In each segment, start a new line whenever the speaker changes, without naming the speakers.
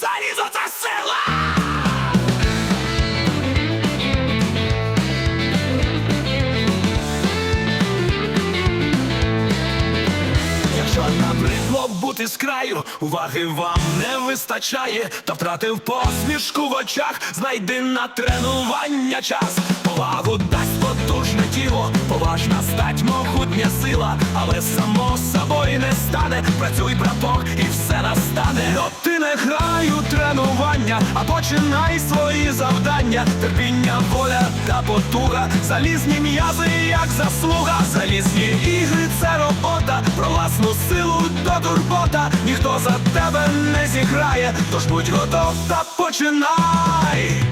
Залізо це сила! Якщо набридло бути з краю, уваги вам не вистачає, та втратив посмішку в очах, знайди на тренування час, повагу дасть потужне тіло, поважна стать, могутня сила, але само собою не стане, працюй браток і все настане. Но ти не грай у тренування, а починай свої завдання, терпіння, воля та потуга, залізні м'язи, як заслуга, залізні ігри це робота, про власну силу до турбота, ніхто за тебе не зіграє, тож будь готов та починай.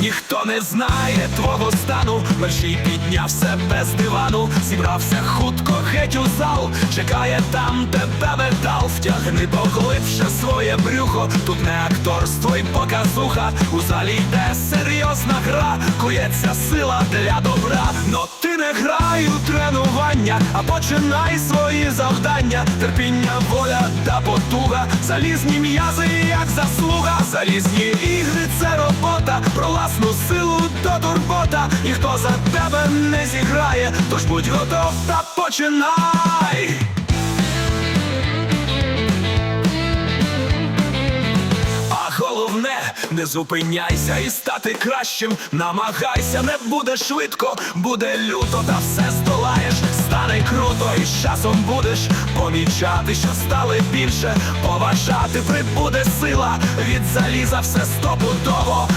Ніхто не знає твого стану, мерщій підняв себе з дивану, зібрався хутко геть у зал, чекає там тебе метал, втягни поглибше своє брюхо, тут не акторство й показуха, у залі йде серйозна гра, кується сила для добра, но ти не грай у тренування, а починай свої завдання, терпіння, воля та потуга, залізні м'язи, як заслуга, залізні ігри це робота, про власну силу то турбота, ніхто за тебе не зіграє, тож будь готов та починай. А головне, не зупиняйся і стати кращим. Намагайся, не буде швидко, буде люто, та все здолаєш. Стане круто, і з часом будеш помічати, що стали більше. Поважати прибуде сила. Від заліза все стопудово,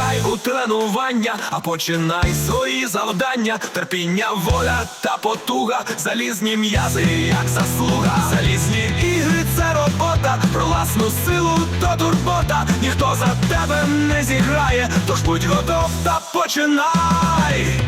Грай у тренування, а починай свої завдання, терпіння, воля та потуга, залізні м'язи, як заслуга, залізні ігри це робота, про власну силу то турбота, ніхто за тебе не зіграє, тож будь готов та починай.